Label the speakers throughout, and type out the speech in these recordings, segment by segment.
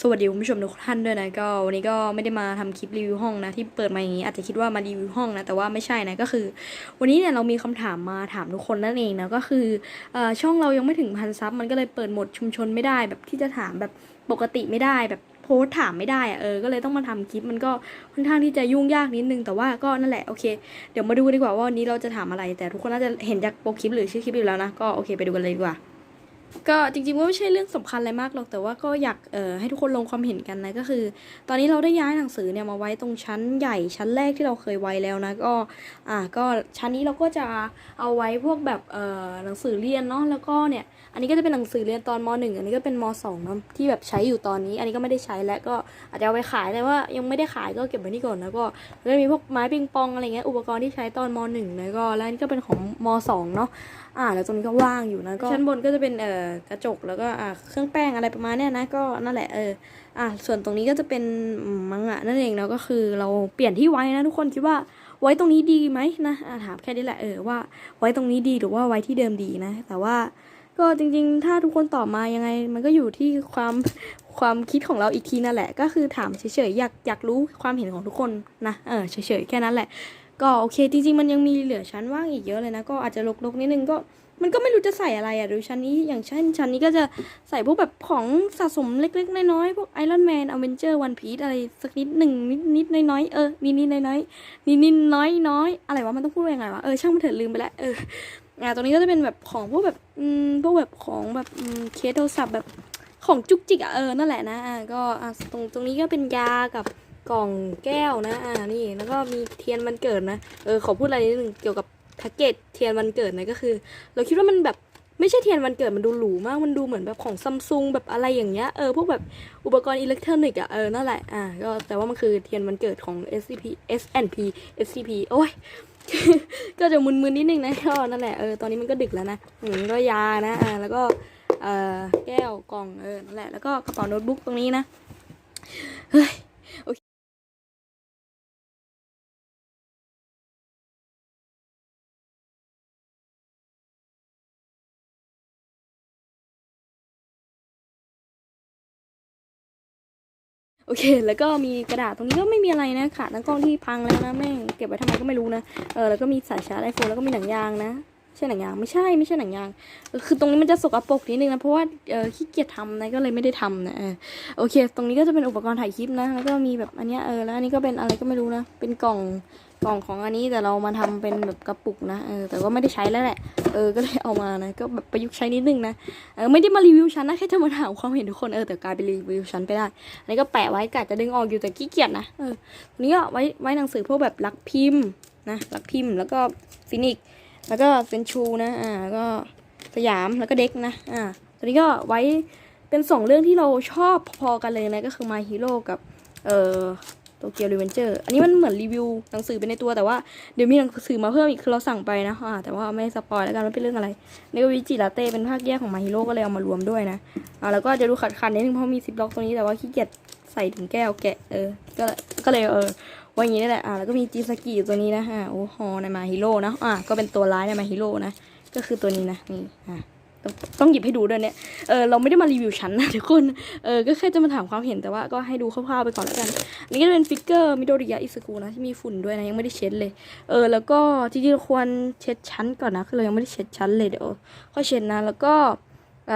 Speaker 1: สวัสดีคุณผู้ชมทุกท่านด้วยนะก็วันนี้ก็ไม่ได้มาทำคลิปรีวิวห้องนะที่เปิดมาอย่างนี้อาจจะคิดว่ามารีวิวห้องนะแต่ว่าไม่ใช่นะก็คือ วันนี้เนี่ยเรามีคำถามมาถามทุกคนนั่นเองนะก็คืออช่องเรายังไม่ถึงพันซับมันก็เลยเปิดหมดชุมชนไม่ได้แบบที่จะถามแบบปกติไม่ได้แบบโพสถามไม่ได้อะเออ ก็เลยต้องมาทำคลิปมันก็ค่อนข้างที่จะยุ่งยากนิดนึง แต่ว่าก็นั่นแหละโอเค เดี๋ยวมาดูดีกว่าว่าวันนี้เราจะถามอะไร แต่ทุกคนน่าจะเห็นจากโปรคลิปหรือชื่อคลิปอยู่แล้วนะก็โอเคไปดูกันเลยดีกว่า ก็จริงๆก็ไม่ใช่เรื่องสำคัญอะไรมากหรอกแต่ว่าก็อยากเอ่อให้ทุกคนลงความเห็นกันนะก็คือ ตอนนี้เราได้ย้ายหนังสือเนี่ยมาไว้ตรงชั้นใหญ่ชั้นแรกที่เราเคยไว้แล้วนะก็อ่าก็ชั้นนี้เราก็จะเอาไว้พวกแบบเอ่อหนังสือเรียนเนาะแล้วก็เนี่ยอันนี้ก็จะเป็นหนังสือเรียนตอนม .1 อันนี้ก็เป็นม .2 เนาะที่แบบใช้อยู่ตอนนี้ อันนี้ก็ไม่ได้ใช้แล้วก็อาจจะเอาไปขายแต่ว่ายังไม่ได้ขายก็เก็บไว้นี่ก่อนแล้วก็แล้วก็มีพวกไม้ปิงปองอะไรเงี้ยอุปกรณ์ที่ใช้ตอนม .1 แล้วก็แล้วนนี้ก็เป็นของม .2 เนาะอ่าแล้วตรงนี้ก็ว่างอยู่นะก็ชั้นบนก็จะเป็นเอ่อกระจกแล้วก็อ่าเครื่องแป้งอะไรประมาณเนี้ยนะก็นั่นแหละเอออ่าส่วนตรงนี้ก็จะเป็นมังงะนั่นเองเนาะก็คือเราเปลี่ยนที่ไว้นะทุกคนคิดว่าไว้ตรงนี้ดีไหมนะถามแค่นี้แหละเออว่าไว้ตรงนี้ดีหรือว่าไว้ที่เดิมดีนะ แต่ว่าก็จริงๆ ถ้าทุกคนตอบมายังไง มันก็อยู่ที่ความความคิดของเราอีกทีนั่นแหละ ก็คือถามเฉยๆอยากอยากรู้ความเห็นของทุกคนนะเออเฉยๆแค่นั้นแหละ ก็โอเคจริงๆ มันยังมีเหลือชั้นว่างอีกเยอะเลยนะ ก็อาจจะรกๆนิดนึงก็ มันก็ไม่รู้จะใส่อะไรอะดูชั้นนี้อย่างเช่นชั้นนี้ก็จะใส่พวกแบบของสะสมเล็ก ๆ น้อยๆพวกไอรอนแมนอเวนเจอร์วันพีซอะไรสักนิดหนึ่งนิดๆน้อยๆเออนิดๆน้อยๆนิดๆน้อยๆอะไรวะมันต้องพูดว่ายังไงวะเออช่างมันเถอะลืมไปแล้วเอออ่าตรงนี้ก็จะเป็นแบบของพวกแบบอืมพวกแบบของแบบอืมเคสโทรศัพท์แบบของจุกจิกอะเออนั่นแหละนะอ่าก็อ่าตรงตรงนี้ก็เป็นยากับกล่องแก้วนะ อ่านี่แล้วก็มีเทียนวันเกิดนะ เออขอพูดอะไรนิดนึงเกี่ยวกับ แพ็กเกจเทียนวันเกิดเนะก็คือ เราคิดว่ามันแบบไม่ใช่เทียนวันเกิดมันดูหรูมากมันดูเหมือนแบบของซัมซุงแบบอะไรอย่างเงี้ยเออพวกแบบอุปกรณ์อิเล็กทรอนิกส์อะเออนั่นแหละอ่าก็แต่ว่ามันคือเทียนวันเกิดของ SCP snp SCP โอ้ยก็จะมึนๆนิดนึงนะก็นั่นแหละเออตอนนี้มันก็ดึกแล้วนะอืมก็ยานะอ่าแล้วก็เออแก้วกล่องเออนั่นแหละแล้วก็กระเป๋าโน้ตบุ๊กตรงนี้นะเฮ้ย โอเค แล้วก็มีกระดาษตรงนี้ก็ไม่มีอะไรนะค่ะตั้งกล้องที่พังแล้วนะแม่งเก็บไว้ทำไมก็ไม่รู้นะ เออแล้วก็มีสายชาร์จไอโฟนแล้วก็มีหนังยางนะ ใช่หนังยางไม่ใช่ไม่ใช่หนังยาง คือตรงนี้มันจะสกปรกนิดนึงนะ เพราะว่าเออขี้เกียจทำนะก็เลยไม่ได้ทำนะโอเค ตรงนี้ก็จะเป็นอุปกรณ์ถ่ายคลิปนะ แล้วก็มีแบบอันเนี้ยเออแล้วอันนี้ก็เป็นอะไรก็ไม่รู้นะ เป็นกล่องกล่องของอันนี้แต่เรามาทำเป็นแบบกระปุกนะเออแต่ก็ไม่ได้ใช้แล้วแหละเออก็เลยเอามานะก็แบบประยุกต์ใช้นิดนึงนะเออไม่ได้มารีวิวชั้นนะแค่จะมาถามความเห็นทุกคนเออแต่กลายเป็นรีวิวชั้นไปได้อันนี้ก็แปะไว้กะจะดึงออกอยู่แต่ขี้เกียจนะเออนนี้ก็ไว้ไว้หนังสือพวกแบบลักพิมพ์นะลักพิมพ์แล้วก็ฟินิกซ์ แล้วก็เฟนชูนะ อ่า ก็สยามแล้วก็เด็กนะ อ่าตัวนี้ก็ไว้เป็นสองเรื่องที่เราชอบพอๆกันเลยนะ ก็คือ My Hero กับ เอ่อโตเกียวรีเวนเจอร์ อันนี้มันเหมือนรีวิวหนังสือไปในตัวแต่ว่าเดี๋ยวมีหนังสือมาเพิ่มอีกคือเราสั่งไปนะอ่าแต่ว่าไม่สปอยแล้วกันว่าเป็นเรื่องอะไรนี่ก็วิจิลาเต้เป็นภาคแยกของ My Hero ก็เลยเอามารวมด้วยนะ อ่าแล้วก็จะดูขัดๆนิดนึงเพราะมีซิปล็อกตรงนี้แต่ว่าขี้เกียจใส่ถุงแก้วแกะ เออ ก็ ก็เลยเออ ไว้อย่างนี้นี่แหละอ่าแล้วก็มีจิสกิอยู่ตัวนี้นะอ่าโอ้ฮอในมาฮิโร่นะอ่าก็เป็นตัวร้ายในมาฮิโร่นะก็คือตัวนี้นะนี่อ่าต้องต้องหยิบให้ดูด้วยเนี่ยเออเราไม่ได้มารีวิวชั้นนะทุกคนเออก็แค่จะมาถามความเห็นแต่ว่าก็ให้ดูคร่าวๆไปก่อนแล้วกันอันนี้ก็จะเป็นฟิกเกอร์มิโดริยะอิสกุนะที่มีฝุ่นด้วยนะยังไม่ได้เช็ดเลยเออแล้วก็จริงๆเราควรเช็ดชั้นก่อนนะคือเรายังไม่ได้เช็ดชั้นเลยเดี๋ยวค่อยเช็ดนะแล้วก็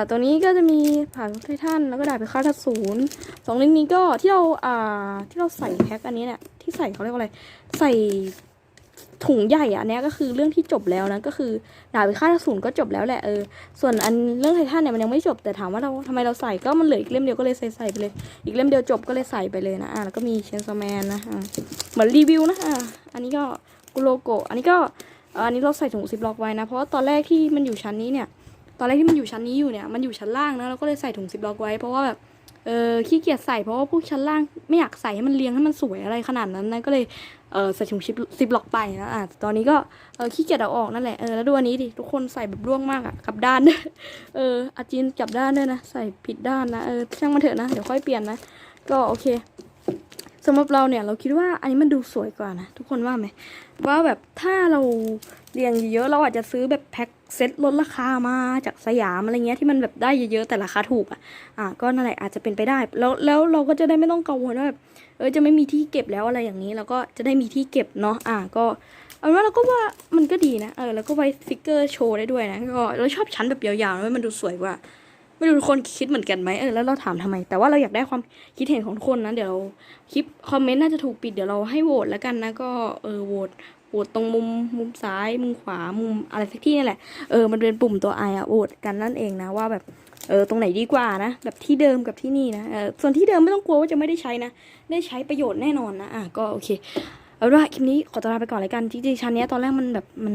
Speaker 1: ตัวนี้ก็จะมีผ่านไททันแล้วก็ดาบไปค่าทัศูนย์สองเล่มนี้ก็ที่เราอ่าที่เราใส่แพ็คอันนี้เนี่ยที่ใส่เขาเรียกว่าอะไร ใส่ถุงใหญ่อะอันเนี้ยก็คือเรื่องที่จบแล้วนะก็คือดาบไปค่าทัศูนย์ก็จบแล้วแหละเออส่วนอันเรื่องไททันเนี่ยมันยังไม่จบแต่ถามว่าเราทำไมเราใส่ก็มันเหลืออีกเล่มเดียวก็เลยใส่ใส่ไปเลย อีกเล่มเดียวจบก็เลยใส่ไปเลยนะอ่าแล้วก็มีเชนซอแมนนะอ่าเหมือนรีวิวนะอ่าอันนี้ก็กุโลโกะอันนี้ก็อันนี้เราใส่ถุงซิปล็อกไว้นะเพราะว่าตอนแรกที่มันอยู่ชั้นนี้เนี่ย ตอนแรกที่มันอยู่ชั้นนี้อยู่เนี่ยมันอยู่ชั้นล่างนะเราก็เลยใส่ถุงซิปล็อกไว้เพราะว่าแบบเออขี้เกียจใส่เพราะว่าพวกชั้นล่างไม่อยากใส่ให้มันเรียงให้มันสวยอะไรขนาดนั้นนะก็เลยเออใส่ถุงซิปซิปล็อกไปนะอะตอนนี้ก็เออขี้เกียจเอาออกนั่นแหละเออแล้วดูอันนี้ดิทุกคนใส่แบบร่วงมากอะกลับด้านเอออาจีนกลับด้านด้วยนะใส่ผิดด้านนะเออช่างมันเถอะนะเดี๋ยวค่อยเปลี่ยนนะก็โอเค สำหรับเราเนี่ยเราคิดว่าอันนี้มันดูสวยกว่านะ ทุกคนว่าไหมว่าแบบถ้าเราเรียงเยอะเราอาจจะซื้อแบบแพ็คเซ็ตลดราคามาจากสยามอะไรเงี้ยที่มันแบบได้เยอะๆแต่ราคาถูกอะอะก็นั่นแหละอาจจะเป็นไปได้ แล้วแล้วเราก็จะได้ไม่ต้องกังวลว่าแบบเออจะไม่มีที่เก็บแล้วอะไรอย่างนี้ แล้วก็จะได้มีที่เก็บเนาะอะก็เอาเป็นว่าเราก็ว่ามันก็ดีนะเออแล้วก็ไว้ฟิกเกอร์โชว์ได้ด้วยนะก็เราชอบชั้นแบบยาวๆนะมันดูสวยกว่า ไม่รู้ทุกคนคิดเหมือนกันไหมเออแล้วเราถามทำไม แต่ว่าเราอยากได้ความคิดเห็นของทุกคนนะเดี๋ยวคลิปคอมเมนต์น่าจะถูกปิดเดี๋ยวเราให้โหวตแล้วกันนะก็เออโหวตโหวตตรงมุมมุมซ้ายมุมขวามุมอะไรสักที่นี่แหละเออมันเป็นปุ่มตัวไออะโหวตกันนั่นเองนะว่าแบบเออตรงไหนดีกว่านะ แบบที่เดิมกับที่นี่นะเออส่วนที่เดิมไม่ต้องกลัวว่าจะไม่ได้ใช้นะ ได้ใช้ประโยชน์แน่นอนนะอะก็โอเคเอาเป็นว่าคลิปนี้ขอตัวลาไปก่อนเลยกันจริงๆชั้นเนี้ยตอนแรกมันแบบมัน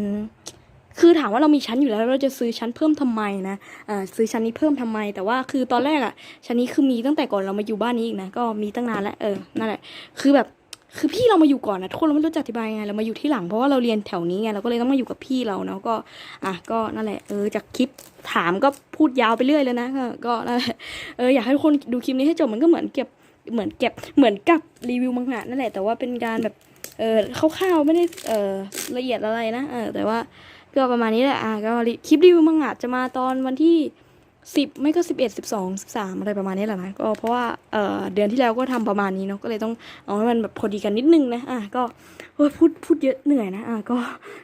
Speaker 1: คือถามว่าเรามีชั้นอยู่แล้วเราจะซื้อชั้นเพิ่มทำไมนะอ่อซื้อชั้นนี้เพิ่มทำไม แต่ว่าคือตอนแรกอะชั้นนี้คือมีตั้งแต่ก่อนเรามาอยู่บ้านนี้อีกนะก็มีตั้งนานแล้วเออนั่นแหละคือแบบคือพี่เรามาอยู่ก่อนนะทุกคนเราไม่รู้จะอธิบายยังไงเรามาอยู่ที่หลังเพราะว่าเราเรียนแถวนี้ไงเราก็เลยต้องมาอยู่กับพี่เราเนาะก็อะก็นั่นแหละเออจากคลิปถามก็พูดยาวไปเรื่อยเลยนะก็ก็นั่นแหละเอออยากให้ทุกคนดูคลิปนี้ให้จบมันก็เหมือนเก็บเหมือนเก็บเหมือนกับรีวิวมังงะนั่นแหละแต่ว่าเป็นการแบบเออคร่าวๆไม่ได้เออละเอียดอะไรนะเออแต่ว่า ก็ประมาณนี้แหละอะก็คลิปรีวิวมังงะจะมาตอนวันที่สิบไม่ก็สิบเอ็ดสิบสองสิบสามอะไรประมาณนี้แหละนะก็เพราะว่าเอ่อเดือนที่แล้วก็ทำประมาณนี้เนาะก็เลยต้องเอาให้มันแบบพอดีกันนิดนึงนะอะก็พูดพูดเยอะเหนื่อยนะอะก็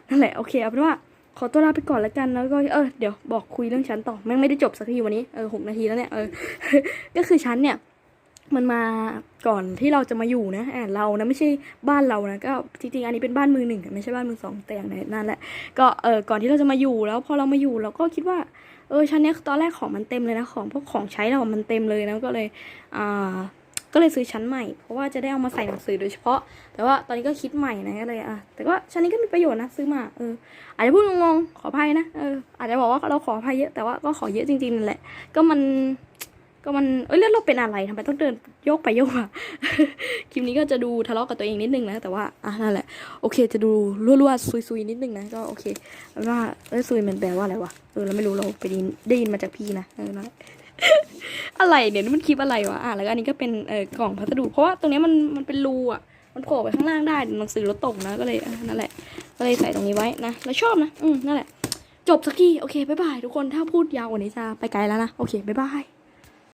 Speaker 1: นั่นแหละโอเคเอาเป็นว่าขอตัวลาไปก่อนแล้วกันแล้วก็เออเดี๋ยวบอกคุยเรื่องชั้นต่อแม่งไม่ได้จบสักทีวันนี้เออหกนาทีแล้วเนี่ยเออก็คือชั้นเนี่ย มันมาก่อนที่เราจะมาอยู่นะอ่าเรานะไม่ใช่บ้านเรานะก็จริงๆอันนี้เป็นบ้านมือหนึ่งไม่ใช่บ้านมือสองแต่อย่างใดนั่นแหละก็เออก่อนที่เราจะมาอยู่แล้วพอเรามาอยู่เราก็คิดว่าเออชั้นนี้ตอนแรกของมันเต็มเลยนะของพวกของใช้เรามันเต็มเลยนะก็เลยอ่าก็เลยซื้อชั้นใหม่เพราะว่าจะได้เอามาใส่หนังสือโดยเฉพาะ แต่ว่าตอนนี้ก็คิดใหม่นะก็เลยอะแต่ว่าชั้นนี้ก็มีประโยชน์นะซื้อมาเอออาจจะพูดงงๆขออภัยนะเอออาจจะบอกว่าเราขออภัยเยอะแต่ว่าก็ขอเยอะจริงๆนั่นแหละก็มัน ก็มันเอ้ยแล้วเราเป็นอะไรทำไมต้องเดินโยกไปโยกมาคลิปนี้ก็จะดูทะเลาะกับตัวเองนิดนึงนะแต่ว่าอะนั่นแหละโอเค จะดูรั่วๆซุยๆนิดนึงนะก็โอเคว่าเอ้ยซุยมันแปลว่าอะไรวะเออเราไม่รู้เราไปได้ยินได้ยินมาจากพี่นะเออนะอะไรเนี่ยนี่มันคลิปอะไรวะอะแล้วก็อันนี้ก็เป็นเออกล่องพัสดุเพราะว่าตรงนี้มันมันเป็นรูอะมันโผล่ไปข้างล่างได้หนังสือรถตกนะก็เลยนั่นแหละ ก็เลยใส่ตรงนี้ไว้นะแล้วชอบนะอืมนั่นแหละ จบสักทีโอเคบ๊ายบายทุกคนถ้าพูดยาวกว่านี้จะไปไกลแล้วนะโอเคบ๊ายบาย